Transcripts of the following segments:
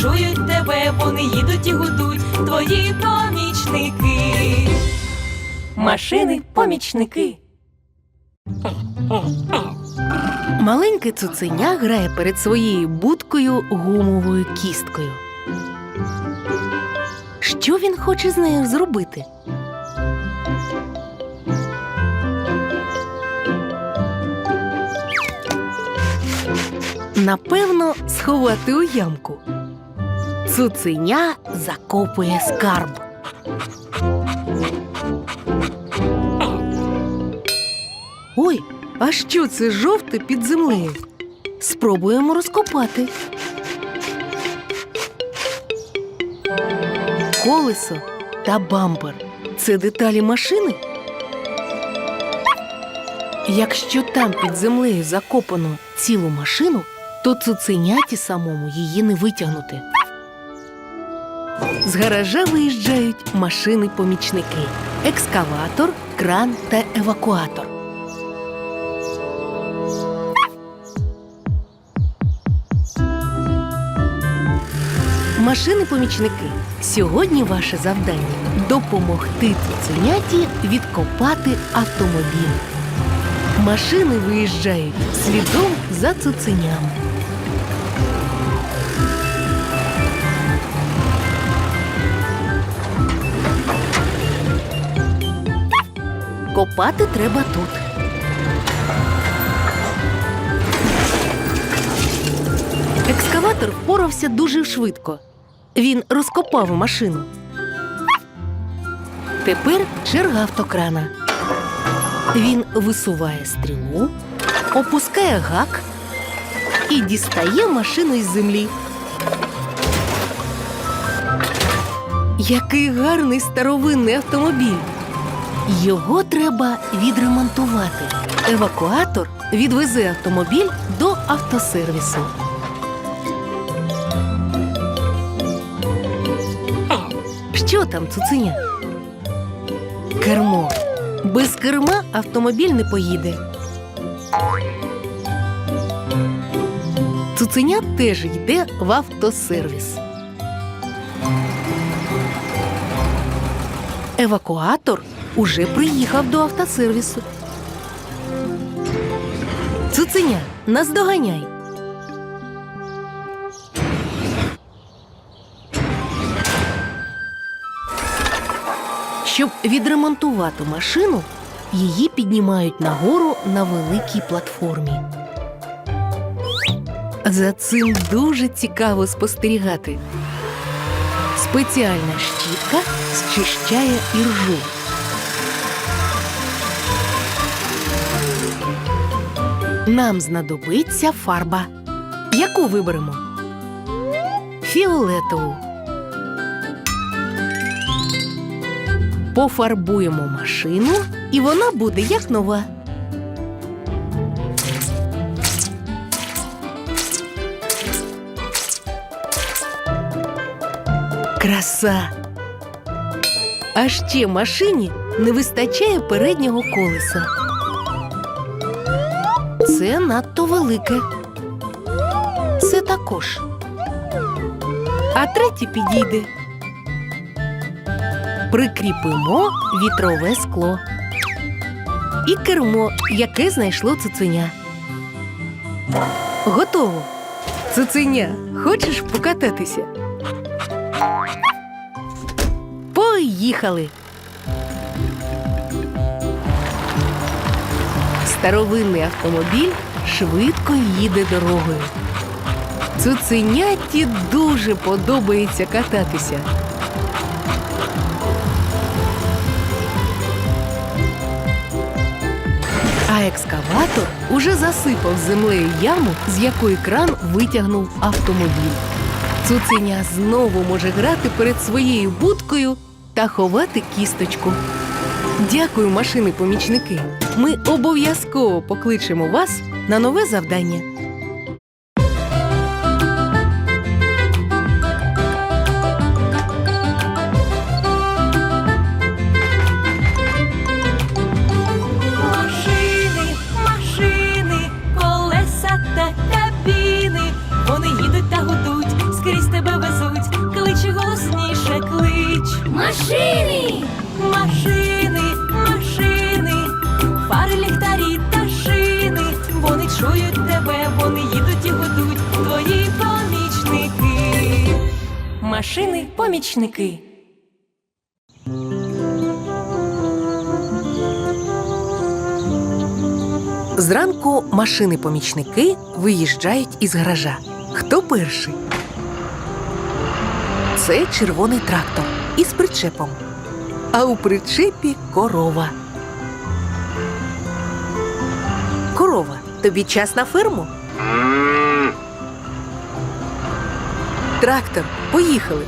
чують тебе, вони їдуть і гудуть, твої помічники. Машини, помічники. Маленьке цуценя грає перед своєю будкою гумовою кісткою. Що він хоче з нею зробити? Напевно, сховати у ямку. Цуценя закопує скарб. Ой, а що це жовте під землею? Спробуємо розкопати. Колесо та бампер це деталі машини. Якщо там під землею закопано цілу машину, то цуценяті самому її не витягнути. З гаража виїжджають машини-помічники: екскаватор, кран та евакуатор. Машини-помічники. Сьогодні ваше завдання допомогти цуценяті відкопати автомобіль. Машини виїжджають слідом за цуценям. Копати треба тут. Екскаватор впорався дуже швидко. Він розкопав машину. Тепер черга автокрана. Він висуває стрілу, опускає гак і дістає машину із землі. Який гарний старовинний автомобіль. Його треба відремонтувати. Евакуатор відвезе автомобіль до автосервісу. Що там, цуценя? Кермо. Без керма автомобіль не поїде. Цуценя теж йде в автосервіс. Евакуатор уже приїхав до автосервісу. Цуценя, наздоганяй. Щоб відремонтувати машину, її піднімають нагору на великій платформі. За цим дуже цікаво спостерігати. Спеціальна щітка зчищає іржу. Нам знадобиться фарба. Яку виберемо? Фіолетову. Пофарбуємо машину, і вона буде як нова. Краса. А ще машині не вистачає переднього колеса. Це надто велике. Це також. А третє підійде. Прикріпимо вітрове скло. І кермо, яке знайшло цуценя. Готово. Цуценя, хочеш покататися? Поїхали. Старовинний автомобіль швидко їде дорогою. Цуценяті дуже подобається кататися. А екскаватор уже засипав землею яму, з якої кран витягнув автомобіль. Цуценя знову може грати перед своєю будкою та ховати кісточку. Дякую, машини-помічники. Ми обов'язково покличемо вас на нове завдання. Машини, помічники. Зранку машини-помічники виїжджають із гаража. Хто перший? Це червоний трактор із причепом. А у причепі корова. Корова, тобі час на ферму? Трактор, поїхали.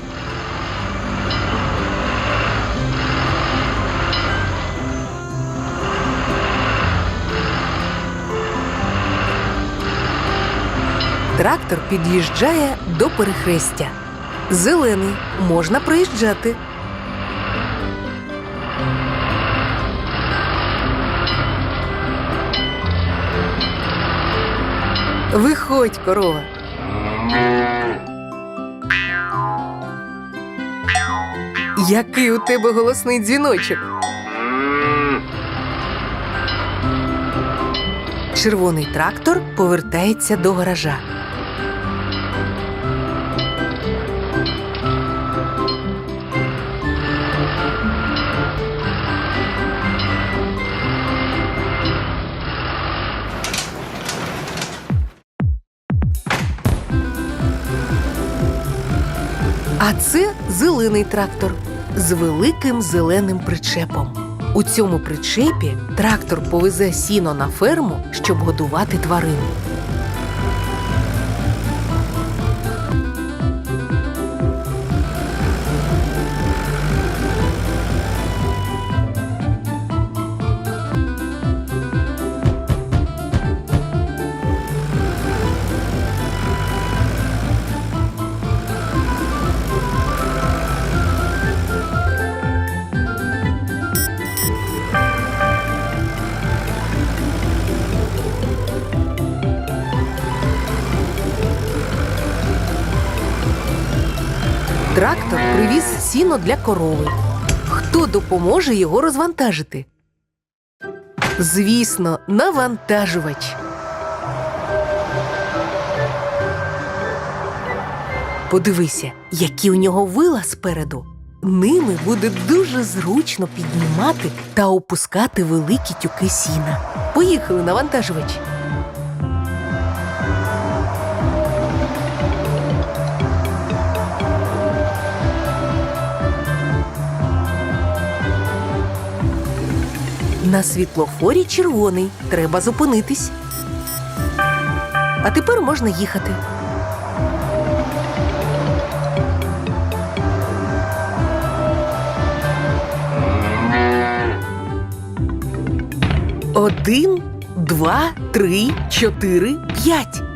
Трактор під'їжджає до перехрестя. Зелений, можна проїжджати. Виходь, корова. Який у тебе голосний дзвіночок? Червоний трактор повертається до гаража. А це зелений трактор з великим зеленим причепом. У цьому причепі трактор повезе сіно на ферму, щоб годувати тварин. Сіно для корови. Хто допоможе його розвантажити? Звісно, навантажувач. Подивися, які у нього вила спереду. Ними буде дуже зручно піднімати та опускати великі тюки сіна. Поїхали, навантажувач. На світлофорі червоний. Треба зупинитись. А тепер можна їхати. Один, два, три, чотири, п'ять.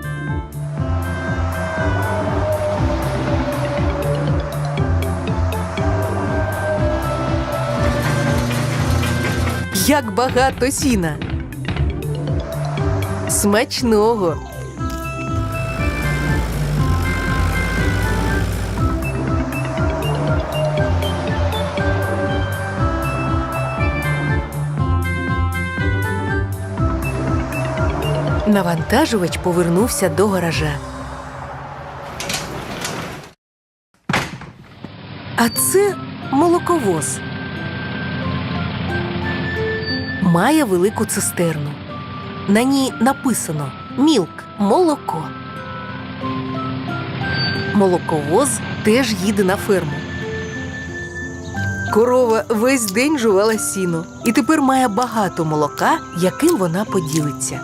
Як багато сіна. Смачного. Навантажувач повернувся до гаража. А це молоковоз. Має велику цистерну. На ній написано Мілк молоко. Молоковоз теж їде на ферму. Корова весь день жувала сіно і тепер має багато молока, яким вона поділиться.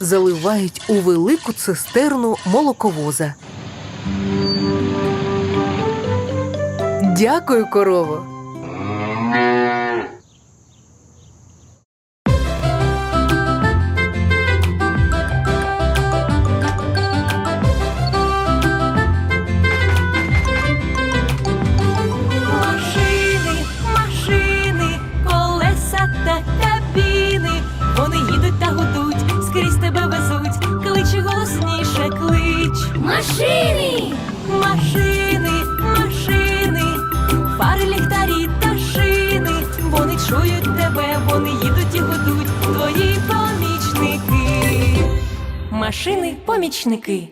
Заливають у велику цистерну молоковоза. Дякую, корово. Машини, помічники.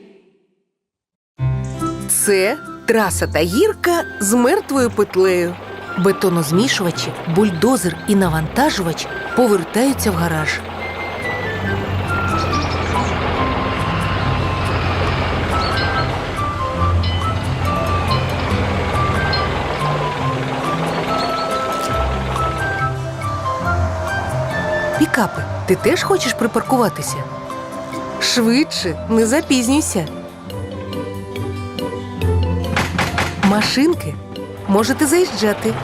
Це траса та гірка з мертвою петлею. Бетонозмішувачі, бульдозер і навантажувач повертаються в гараж. Пікапи, ти теж хочеш припаркуватися? Швидше, не запізнюйся. Машинки, можете заїжджати.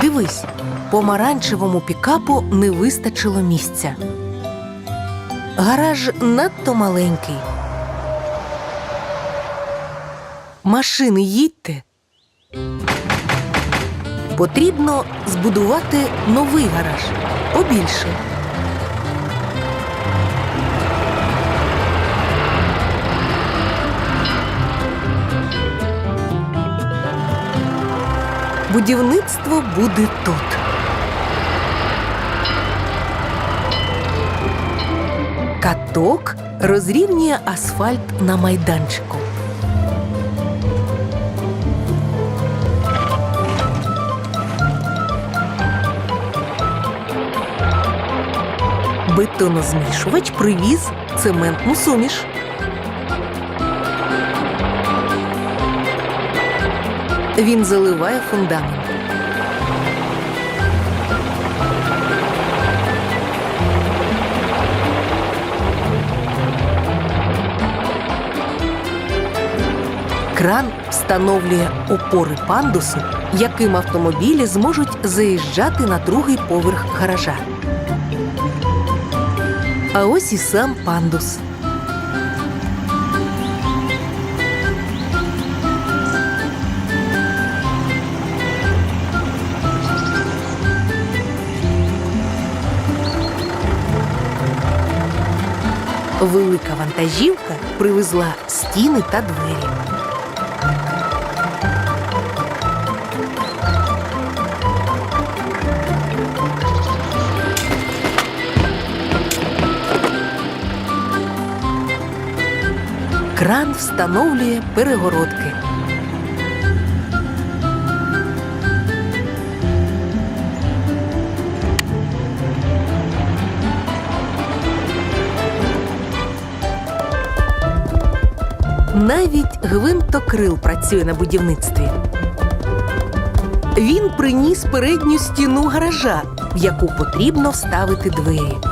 Дивись, помаранчевому пікапу не вистачило місця. Гараж надто маленький. Машини їдьте. Потрібно збудувати новий гараж побільше. Будівництво буде тут. Каток розрівнює асфальт на майданчику. Бетонозмішувач привіз цементну суміш. Він заливає фундамент. Кран встановлює опори пандусу, яким автомобілі зможуть заїжджати на другий поверх гаража. А ось і сам пандус. Велика вантажівка привезла стіни та двері. Кран встановлює перегородки. Навіть гвинтокрил працює на будівництві. Він приніс передню стіну гаража, в яку потрібно вставити двері.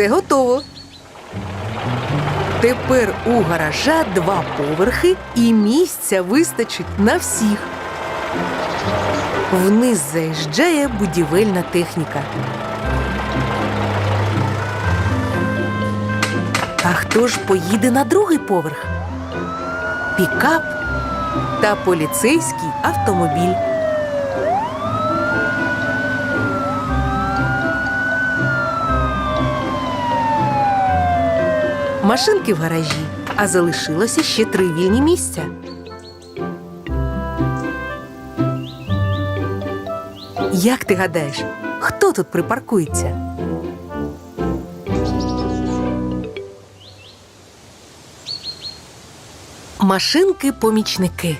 Все готово. Тепер у гаража два поверхи і місця вистачить на всіх. Вниз заїжджає будівельна техніка. А хто ж поїде на другий поверх? Пікап та поліцейський автомобіль. Машинки в гаражі, а залишилося ще три вільні місця. Як ти гадаєш, хто тут припаркується? Машинки-помічники.